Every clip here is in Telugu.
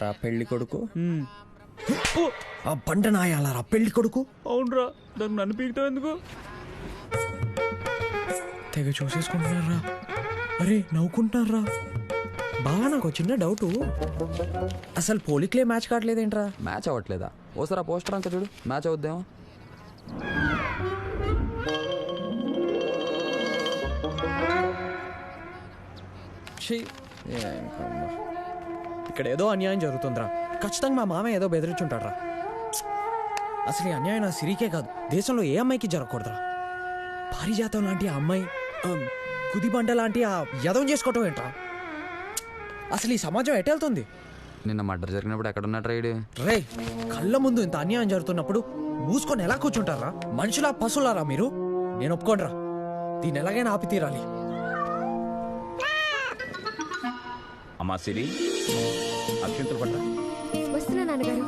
నాయాలారా పెళ్ళి కొడుకు? ఆ బండ నాయాలారా పెళ్ళి కొడుకు? అవునరా దానికి నన్ను పీకుతావు ఎందుకు? తెగ చూసేసుకుంటున్నారా? అరే నవ్వుకుంటున్నారా? బాగా నాకు చిన్న డౌట్. అసలు పోలిక్లే మ్యాచ్ కావట్లేదేంట్రా? మ్యాచ్ అవ్వట్లేదా? ఓసారి ఆ పోస్టర్ అంక చూడు మ్యాచ్ అవుద్దేమో. ఛీ, ఏం. ఇక్కడ ఏదో అన్యాయం జరుగుతుందిరా. ఖచ్చితంగా మా మామయ్య ఏదో బెదిరించుంటాడ్రా. అసలు ఈ అన్యాయం నా సిరికే కాదు. దేశంలో ఏ అమ్మాయికి జరగకూడదురా. పారిజాతం లాంటి ఆ అమ్మాయి కుదిబండ లాంటి ఆ యదం చేసుకోవటం ఏంట్రా? అసలు ఈ సమాజం ఎటెళ్తుంది నిన్న మర్డర్ జరిగినప్పుడు ఎక్కడ ఉన్నట్టు రైడ్ రే కళ్ళ ముందు ఇంత అన్యాయం జరుగుతున్నప్పుడు మూసుకొని ఎలా కూర్చుంటారా? మనుషులా పశువులారా మీరు? నేను ఒప్పుకోనరా. దీన్ని ఎలాగైనా ఆపి తీరాలి అమ్మా సిరి అక్షంతలు పట్ల వస్తున్నా నాన్నగారు.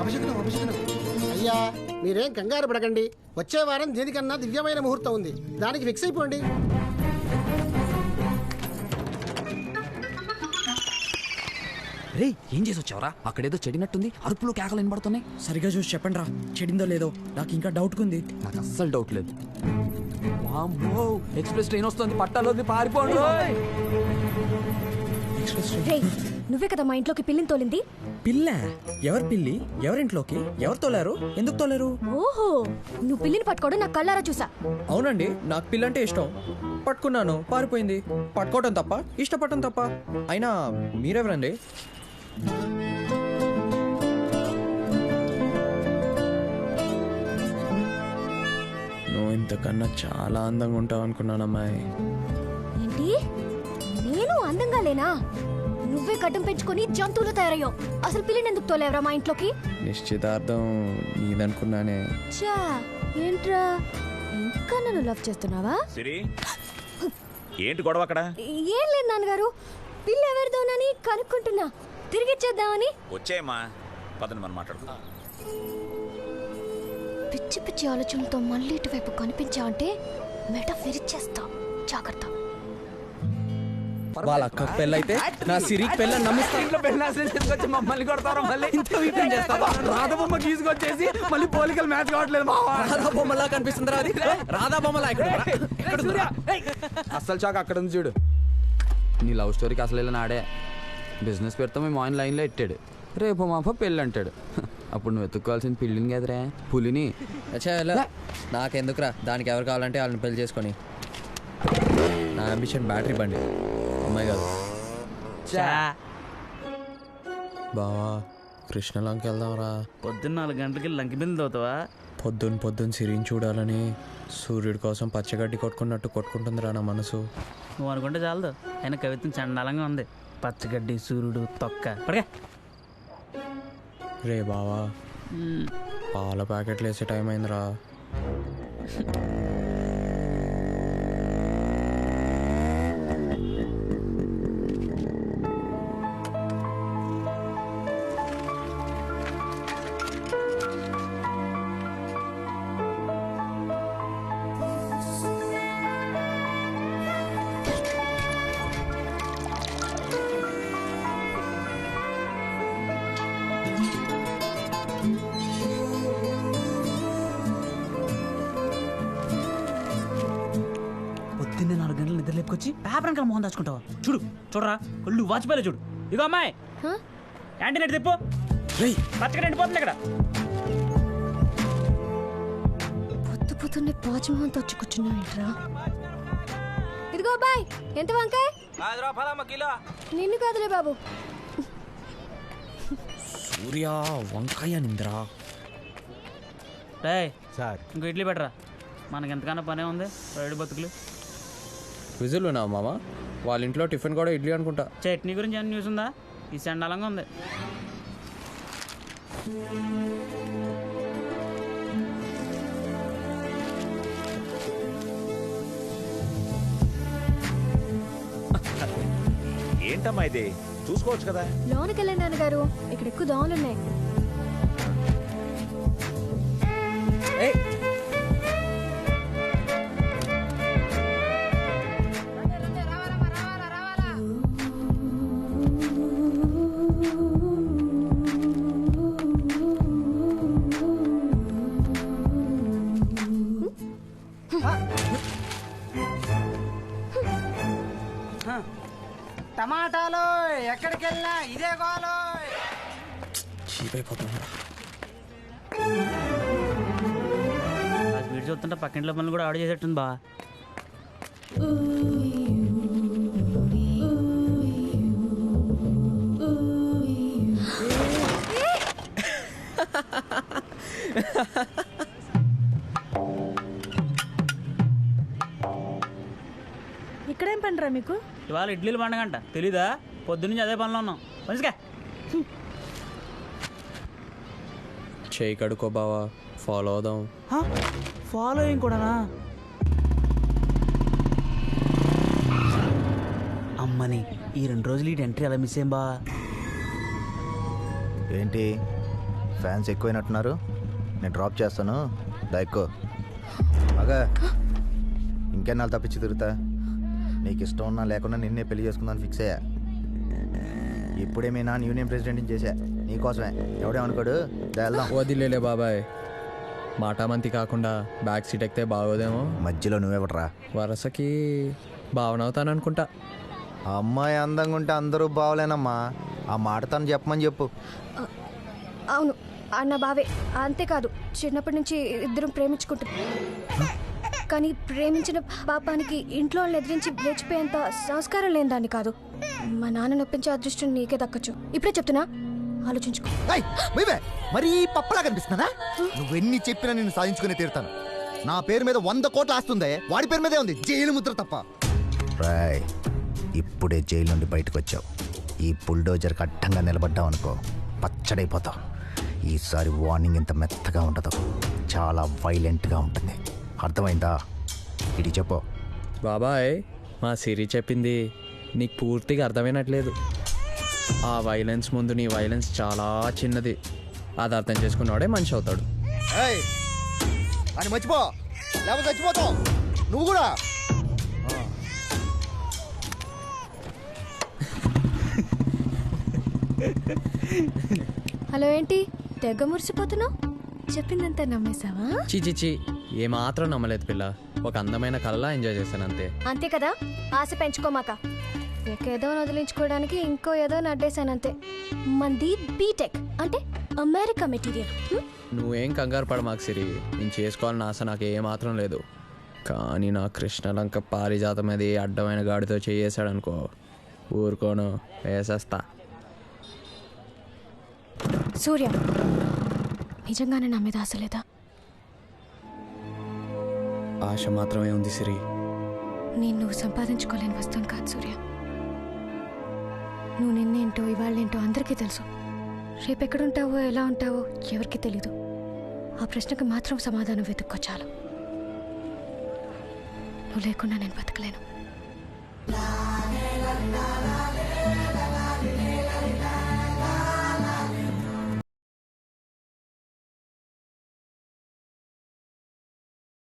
అభిషేకం అభిషేకం అయ్యా మీరేం కంగారు పడకండి. వచ్చే వారం దేనికన్నా దివ్యమైన ముహూర్తం ఉంది. దానికి ఫిక్స్ అయిపోండి. రే ఏం చేసి వచ్చావరా అక్కడేదో చెడినట్టుంది అరుపులు కేకలు వినబడుతున్నాయి. సరిగా చూసి చెప్పండి రా చెడిందో లేదో. నాకు ఇంకా డౌట్ ఉంది నాకు అస్సలు డౌట్ లేదు. వామ్మో, ఎక్స్ప్రెస్ ట్రైన్ వస్తుంది పట్టాలోది పారిపోండి. రే నువ్వే కదా మా ఇంట్లోకి పిల్లిని తోలింది? పిల్ల? ఎవరి పిల్లి? ఎవరింట్లోకి? ఎవరు తోలారు? ఎందుకు తోలారు? ఓహో నువ్వు పిల్లిని పట్టుకోవడం నా కళ్ళారా చూసా? అవునండి నాకు పిల్ల అంటే ఇష్టం. పట్టుకున్నాను పారిపోయింది. పట్టుకోవటం తప్ప ఇష్టపడటం తప్ప. అయినా మీరెవరండి? నువ్వు ఇంతకన్నా చాలా అందంగా ఉంటావు అనుకున్నాను అమ్మాయి. ఏంటి? నేను అందంగా లేనా? నువ్వే గడ్డం పెంచుకొని జంతువులు తయారయ్యావు. అసలు పిల్లిని ఎందుకు తోలేవరా మా ఇంట్లోకి? నిశ్చితార్థం నీదనుకున్నానే. చా ఏంట్రా? ఇంకా నన్ను లవ్ చేస్తున్నావా? సిరి ఏంటి గొడవ అక్కడ? ఏం లేదు నాన్నగారు. పిల్లి ఎవరిదోనని కనుక్కుంటున్నా. తిరిగిచ్చేద్దామని? వచ్చేయమ్మా. పదని మనం మాట్లాడుకుందాం పిచ్చి పిచ్చి ఆలోచనలతో మళ్ళీ ఇటువైపు కనిపించావంటే మెడ విరిచేస్తా. జాగ్రత్త. వాళ్ళ అక్క పెళ్ళైతే నా సిరికి పెళ్ళ నమ్మిస్తా. ఇంట్లో పెళ్ళాల్సిన తీసుకొచ్చి మమ్మల్ని కొడతారా మళ్ళీ? ఇంత వీటిని చేస్తావా? రాధబొమ్మ గీసుకొచ్చేసి మళ్ళీ పోలికలు మ్యాచ్ కావట్లేదు మావా. రాధా బొమ్మలా కనిపిస్తుందిరా అది? రాధా బొమ్మలా ఇక్కడ? అస్సలు చాక్ అక్కడ ఉంది చూడు. నీ లవ్ స్టోరీకి అసలు ఇలా నాడే బిజినెస్ పెడతా మేము ఆయిన్ లైన్లో ఎట్టాడు? రేపు మాప పెళ్ళి అంటాడు. అప్పుడు నువ్వు ఎత్తుక్కోవాల్సిన పిల్లిని కదరా? పులిని. అచ్చా? నాకెందుకురా? దానికి ఎవరు కావాలంటే వాళ్ళని పెళ్ళి చేసుకొని. నా అంబిషన్ బ్యాటరీ బండి. అమ్మాయి కాదు. బావా కృష్ణలంకి వెళ్దాంరా. పొద్దున్న నాలుగు గంటలకి లంకి బిందెలు అవుతావా పొద్దున్న పొద్దున్న సిరిని చూడాలని సూర్యుడి కోసం పచ్చగడ్డి కొట్టుకున్నట్టు కొట్టుకుంటుందిరా నా మనసు. నువ్వు అనుకుంటే చాలదు. ఆయన కవిత్వం చండాలంగా ఉంది. పచ్చగడ్డి సూర్యుడు తొక్క. పడగా రే బావా పాల ప్యాకెట్లు వేసే టైం అయిందిరా. లేపుకొచ్చి పేపర్ అంకల్ మోహన్ దాచుకుంటావా? చూడు చూడరా కళ్ళు వాచిపోలే చూడు. ఇగో అమ్మాయి. హ? యాంటీ నెట్ తిప్పు? రేయ్. పచ్చగడ్డి ఎండిపోతుంది ఇక్కడ. పొద్దు పొద్దున్నే పాచిమోహన్తో వచ్చి కూర్చున్నావేంట్రా ఇదిగో బాయ్ ఎంత వంకాయ? నిన్ను కాదులే బాబు. సూర్య వంకాయ నిందిరా. సార్. ఇంకో ఇడ్లీ పెట్టరా? మనకి ఎంతకన్నా పనే ఉంది. రైడు బతుకులు. విజిల్ ఉన్నావు మామ? వాళ్ళ ఇంట్లో టిఫిన్ కూడా ఇడ్లీ అనుకుంటా. చట్నీ గురించి ఏమైనా న్యూస్ ఉందా? ఈ చండాలంగా ఉంది. ఏంటమ్మా ఇది? చూసుకోవచ్చు కదా. లోనికి వెళ్ళండి నాన్నగారు. ఇక్కడ ఎక్కువ దోమలు ఉన్నాయి ఏయ్! ఎక్కడికి వెళ్ళినా ఇదే గోలు చీప్ అయిపోతుందా ఆ స్పీడ్ చూస్తుంటే పక్కింట్లో పనులు కూడా ఆర్డర్ చేసేట్టుంది బా. ఇక్కడేం పనిరా మీకు? ఇవాళ ఇడ్లీలు పండగంట. తెలీదా? పొద్దున్నుంచి అదే పనిలో ఉన్నాం. మంచిగా చేయి కడుకో బావా ఫాలో అవుదాం. ఫాలోయింగ్ కూడానా? అమ్మని ఈ రెండు రోజులు ఈ ఎంట్రీ అలా మిస్ ఏం బా? ఏంటి? ఫ్యాన్స్ ఎక్కువైనట్టున్నారు? నేను డ్రాప్ చేస్తాను. దయక్కో మగా ఇంకెన్నాళ్ళు తప్పించి తిరుగుతా? నీకు ఇష్టం ఉన్నా లేకుండా నిన్నే పెళ్ళి చేసుకుందాని ఫిక్స్ అయ్యా. ఇప్పుడే మీ నాన్న యూనియన్ ప్రెసిడెంట్ని చేశా. నీకోసమే. ఎవడేమనుకోడు? దా వెళ్దాం. వదిలేలే బాబాయ్. మాటామంతి కాకుండా బ్యాక్ సీట్ ఎక్కితే బాగోదేమో. మధ్యలో నువ్వెవడరా? వరసకి భావనవుతాననుకుంటా. ఆ అమ్మాయి అందంగా ఉంటే అందరూ బావలేనమ్మా. ఆ మాట తను చెప్పమని చెప్పు. అవును అన్న బావే. అంతేకాదు చిన్నప్పటి నుంచి ఇద్దరం ప్రేమించుకుంటున్నాం కానీ ప్రేమించిన పాపానికి ఇంట్లో వాళ్ళని ఎదిరించి లేచిపోయేంత సంస్కారం లేని దాన్ని కాదు. మా నాన్న నొప్పించే అదృష్టం నీకే దక్కచ్చు. ఇప్పుడే చెప్తున్నా ఆలోచించుకో. మరీ పప్పలా కనిపిస్తున్నా నువ్వెన్ని చెప్పినా నేను సాధించుకునే తీరుతాను. నా పేరు మీద వంద కోట్ల ఆస్తుందే వాడి పేరు మీదే ఉంది జైలు ముద్ర తప్ప. రాయ్ ఇప్పుడే జైలు నుండి బయటకు వచ్చావు ఈ బుల్డోజర్కి అడ్డంగా నిలబడ్డావు అనుకో పచ్చడైపోతావు. ఈసారి వార్నింగ్ ఇంత మెత్తగా ఉండదు. చాలా వైలెంట్గా ఉంటుంది. అర్థమైందా? ఇది చెప్పు. బాబాయ్ మా సిరి చెప్పింది నీకు పూర్తిగా అర్థమైనట్లేదు. ఆ వైలెన్స్ ముందు నీ వైలెన్స్ చాలా చిన్నది. అది అర్థం చేసుకున్నవాడే మనిషి అవుతాడు. అని మర్చిపో. లేకపోతే చచ్చిపోతావు. నువ్వు కూడా. హలో ఏంటి? తెగ మురిసిపోతున్నావు? చెప్పిందంతా నమ్మేశావా? చీ చీ చీ ఏమాత్రం నమ్మలేదు పిల్ల. ఒక అందమైన కళలా ఎంజాయ్ చేశాను అంతే అంతే కదా? ఆశ పెంచుకోమాక. ఏదో వదిలించుకోవడానికి ఇంకో ఏదో నడ్డేశాను అంతే మంది బీటెక్ అంటే అమెరికా మెటీరియల్? నువ్వేం కంగారు పడ మాకు సిరి. నేను చేసుకోవాలని ఆశ నాకు ఏమాత్రం లేదు. కానీ నా కృష్ణలంక పారిజాతం అది అడ్డమైన గాడితో చేసాడనుకో ఊరుకోను వేసేస్తా. సూర్య నిజంగానే నా మీద ఆశ లేదా? ఆశ మాత్రమే ఉంది సిరి. నేను నువ్వు సంపాదించుకోలేని వస్తాను కాదు సూర్య. నువ్వు నిన్నేంటో ఇవాళ్ళేంటో అందరికీ తెలుసు. రేపెక్కడుంటావో ఎలా ఉంటావో ఎవరికి తెలీదు. ఆ ప్రశ్నకు మాత్రం సమాధానం వెతుక్కో చాలు. నువ్వు లేకుండా నేను బతకలేను.